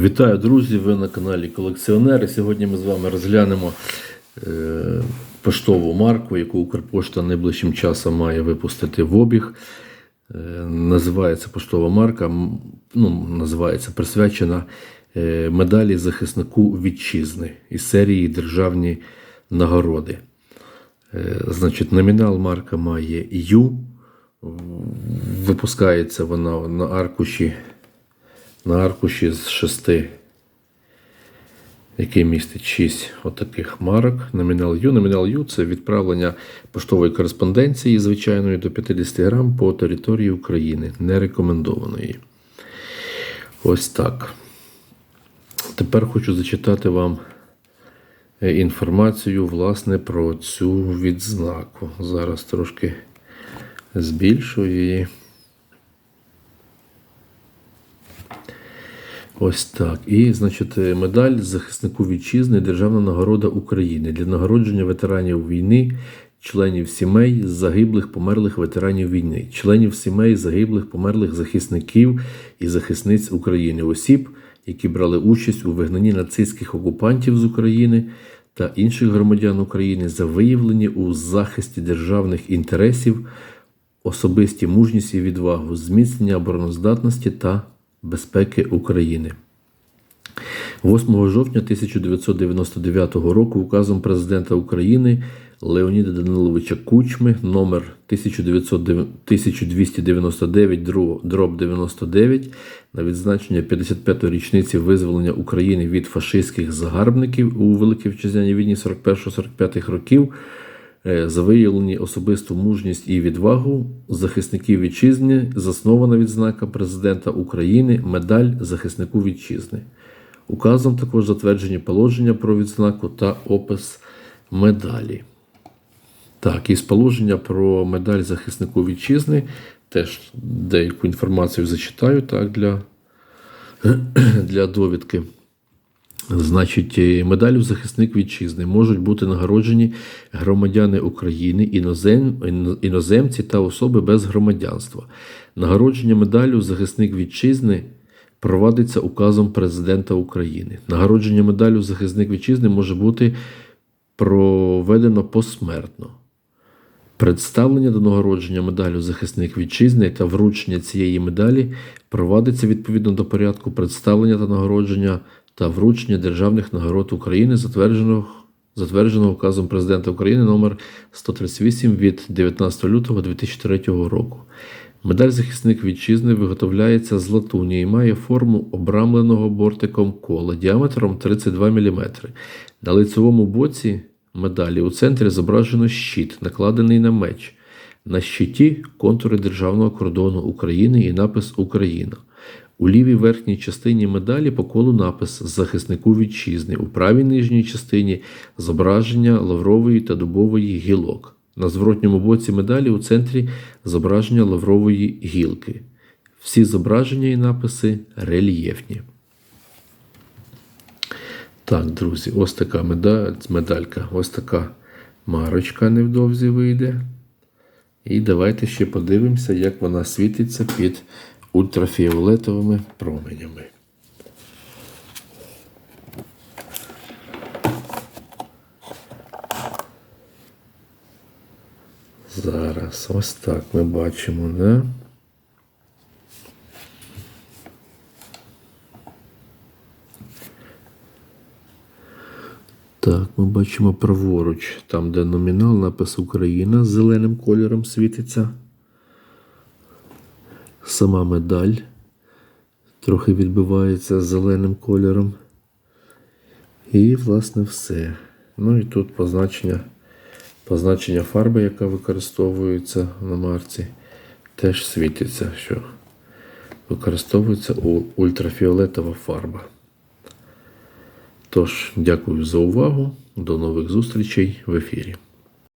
Вітаю, друзі! Ви на каналі Колекціонери. Сьогодні ми з вами розглянемо е, поштову марку, яку Укрпошта найближчим часом має випустити в обіг. Е, називається поштова марка, ну, називається присвячена е, медалі захиснику вітчизни із серії Державні нагороди. Значить, номінал марка має Ю. Випускається вона на аркуші на аркуші з шести, який містить шість отаких марок. Номінал Ю. Номінал Ю це відправлення поштової кореспонденції звичайної до 50 грам по території України, не рекомендованої. Ось так. Тепер хочу зачитати вам е, інформацію власне про цю відзнаку. Зараз трошки збільшую її. Ось так. І, значить, медаль захиснику вітчизни Державна нагорода України для нагородження ветеранів війни, членів сімей загиблих померлих ветеранів війни, членів сімей загиблих померлих захисників і захисниць України, осіб, які брали участь у вигнанні нацистських окупантів з України та інших громадян України за виявлені у захисті державних інтересів, особисті мужність і відвагу, зміцнення обороноздатності та безпеки України. 8 жовтня 1999 року указом президента України Леоніда Даниловича Кучми номер 1299 дроб 99 на відзначення 55-ї річниці визволення України від фашистських загарбників у Великій Вітчизняній війні 41-45 років за виявлені особисту мужність і відвагу захисників вітчизни заснована відзнака президента України медаль захиснику вітчизни. Указом також затверджені положення про відзнаку та опис медалі. Так, із положення про медаль захиснику вітчизни теж деяку інформацію зачитаю так, для, для довідки. Значить, е, медаллю захисник вітчизни можуть бути нагороджені громадяни України, інозем, іноземці та особи без громадянства. Нагородження медаллю захисник вітчизни провадиться указом президента України. Нагородження медаллю захисник вітчизни може бути проведено посмертно. Представлення до нагородження медаллю захисник вітчизни та вручення цієї медалі провадиться відповідно до порядку представлення та нагородження та вручення державних нагород України, затвердженого, затвердженого указом президента України номер 138 від 19 лютого 2003 року. Медаль захисник вітчизни виготовляється з латуні і має форму обрамленого бортиком кола діаметром 32 мм. На лицевому боці медалі у центрі зображено щит, накладений на меч. На щиті контури державного кордону України і напис Україна. У лівій верхній частині медалі по колу напис Захиснику вітчизни. У правій нижній частині зображення лаврової та дубової гілок. На зворотньому боці медалі у центрі зображення лаврової гілки. Всі зображення і написи рельєфні. Так, друзі, ось така медаль, медалька, ось така марочка невдовзі вийде. І давайте ще подивимося, як вона світиться під ультрафіолетовими променями. Зараз ось так ми бачимо, да? Так, ми бачимо праворуч, там, де номінал, напис Україна з зеленим кольором світиться. Сама медаль трохи відбивається зеленим кольором. І, власне, все. Ну і тут позначення, позначення фарби, яка використовується на марці, теж світиться, що використовується ультрафіолетова фарба. Тож, дякую за увагу. До нових зустрічей в ефірі.